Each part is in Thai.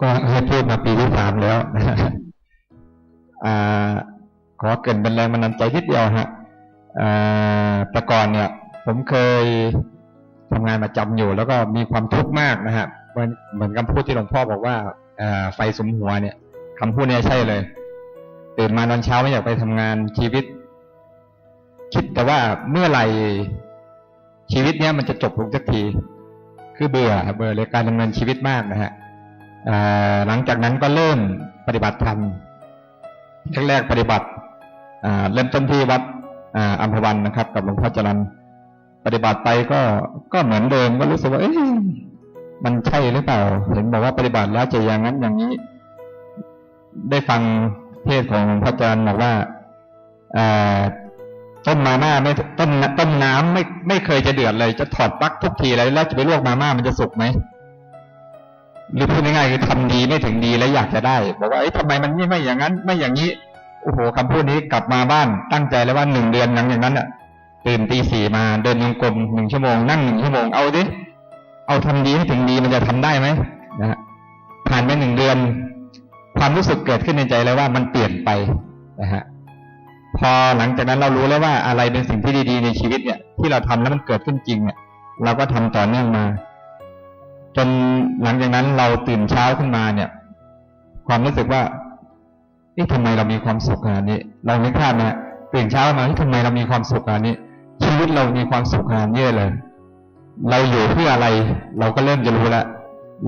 ก็ให้พูดมาปีที่สามแล้วอ่าขอเกินเป็นแรงบันดาลใจนิดเดียวฮะอ่าแต่ก่อนเนี่ย ผมเคยทำงานประจำอยู่ แล้วก็มีความทุกข์มากนะฮะเหมือนเหมือนคำพูดที่หลวงพ่อบอกว่าอ่าไฟสมหัวเนี่ยคำพูดนี้ใช่เลย ตื่นมาตอนเช้าไม่อยากไปทำงานชีวิต คิดแต่ว่าเมื่อไหร่ชีวิตเนี้ยมันจะจบลงสักที คือเบื่อเบื่อเลยการดำเนินชีวิตมากนะฮะ หลังจากนั้นก็เริ่มปฏิบัติธรรมแรกๆปฏิบัติเริ่มต้นที่วัดอัมพวันนะครับ กับหลวงพ่อจรันปฏิบัติไปก็ก็เหมือนเดิมก็รู้สึกว่าเอ๊ะมันใช่หรือเปล่า เห็นบอกว่าปฏิบัติแล้วจะอย่างนั้นอย่างนี้ ได้ฟังเทศของหลวงพ่อจรันบอกว่าต้มมาม่าไม่ต้มต้มน้ำไม่ไม่เคยจะเดือดเลย จะถอดปลั๊กทุกทีเลยแล้วจะไปลวกมาม่ามันจะสุกไหม หรือพูดง่ายๆคือทำดีไม่ถึงดีแล้วอยากจะได้บอกว่าเอ้ทำไมมันไม่ไม่อย่างนั้น ไม่อย่างนี้โอ้โหคำพูดนี้กลับมาบ้านตั้งใจแล้วว่าหนึ่งเดือนหลังอย่างนั้นอะตื่นตีสี่มาเดินยงกลมหนึ่งชั่วโมงนั่งหนึ่งชั่วโมงเอาดิเอาทำดีให้ถึงดีมันจะทำได้ไหมนะฮะผ่านไปหนึ่งเดือน ความรู้สึกเกิดขึ้นในใจแล้วว่ามันเปลี่ยนไปนะฮะพอหลังจากนั้นเรารู้แล้วว่าอะไรเป็นสิ่งที่ดีๆในชีวิตเนี่ย ที่เราทำแล้วมันเกิดขึ้นจริงเนี่ยเราก็ทำต่อเนื่องมา จนหลังจากนั้นเราตื่นเช้าขึ้นมาเนี่ย ความรู้สึกว่าเอ๊ะทำไมเรามีความสุขขนาดนี้ เราไม่คาดนะตื่นเช้ามาที่ทำไมเรามีความสุขขนาดนี้ ชีวิตเรามีความสุขขนาดนี้เลย เราอยู่เพื่ออะไร เราก็เริ่มจะรู้แล้ว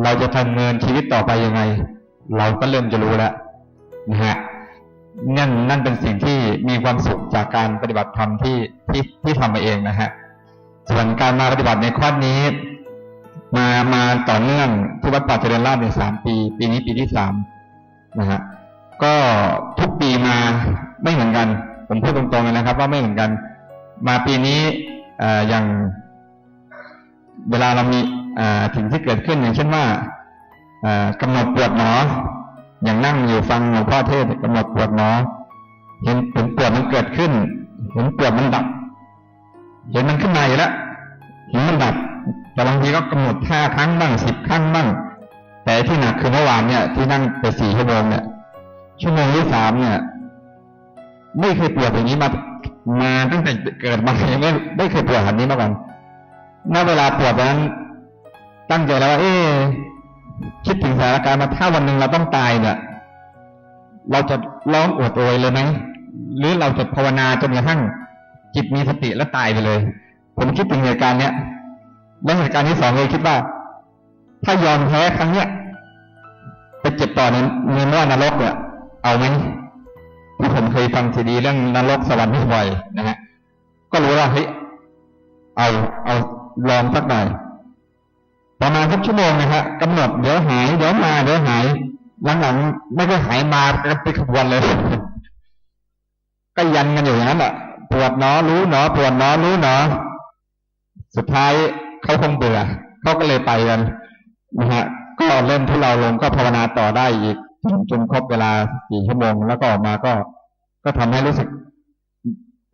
เราจะทำเนินชีวิตต่อไปยังไง เราก็เริ่มจะรู้แล้วนะฮะนั่นนั่นเป็นสิ่งที่มีความสุขจากการปฏิบัติธรรมที่ที่ที่ทำมาเองนะฮะส่วนการมาปฏิบัติในคอร์สนี้ มามาต่อเนื่องที่วัดป่าเจริญราษฎร์ในสามปี ปีนี้ปีที่สามนะฮะก็ทุกปีมาไม่เหมือนกัน ผมพูดตรงๆเลยนะครับ ว่าไม่เหมือนกัน มาปีนี้ออย่างเวลาเรามีอ่าสิ่งที่เกิดขึ้นอย่างเช่นว่าอ่ากำหนดปวดหนอ อย่างนั่งอยู่ฟังหลวงพ่อเทศน์กำหนดปวดหนอ เห็นเห็นปวดมันเกิดขึ้น เห็นปวดมันดับ เห็นมันขึ้นมาอยู่แล้ว แต่บางทีก็กำหนดห้าครั้งบ้างสิบครั้งบ้าง แต่ที่หนักคือเมื่อวานเนี่ยที่นั่งไปสี่ชั่วโมงเนี่ยชั่วโมงที่สามเนี่ย ไม่เคยปวดอย่างนี้มามาตั้งแต่เกิดมาไม่ไม่เคยปวดแบบนี้มาก่อนณเวลาปวดนั้น ตั้งใจแล้วว่า เอ๊คิดถึงสถานการณ์มาถ้าวันหนึ่งเราต้องตายเนี่ย เราจะร้องอวดโอยเลยไหมหรือเราจะภาวนาจนกระทั่งจิตมีสติแล้วตายไปเลย ผมคิดถึงเหตุการณ์เนี้ย และเหตุการณ์ที่สองเลยคิดว่า ถ้ายอมแพ้ครั้งเนี้ยไปเจ็บต่อในในหม้อนรกเนี่ยเอาไหมที่ผมเคยฟังซีดีเรื่องนรกสวรรค์บ่อยนะฮะก็รู้ว่าเฮ้ยเอาเอาลองสักหน่อยประมาณสักชั่วโมงนะฮะกำหนดเดี๋ยวหายเดี๋ยวมาเดี๋ยวหายหลังๆไม่ก็หายมาเป็นขบวนเลย ก็ยันกันอยู่อย่างนั้นแหละปวดหนอรู้หนอปวดหนอรู้หนอสุดท้าย เขาคงเบื่อเขาก็เลยไปกันนะฮะก็เริ่มที่เราลงก็ภาวนาต่อได้อีกจนจนครบเวลาสี่ชั่วโมง แล้วก็ออกมาก็ ก็ทำให้รู้สึก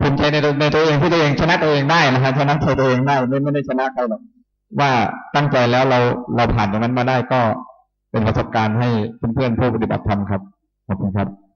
ภูมิใจในตัวในตัวเองที่ตัวเองชนะตัวเองได้นะฮะชนะใจตัวเองได้ไม่ไม่ได้ชนะใครหรอกว่าตั้งใจแล้วเราเราผ่านตรงนั้นมาได้ก็เป็นประสบการณ์ให้เพื่อนๆผู้ปฏิบัติธรรมครับขอบคุณครับ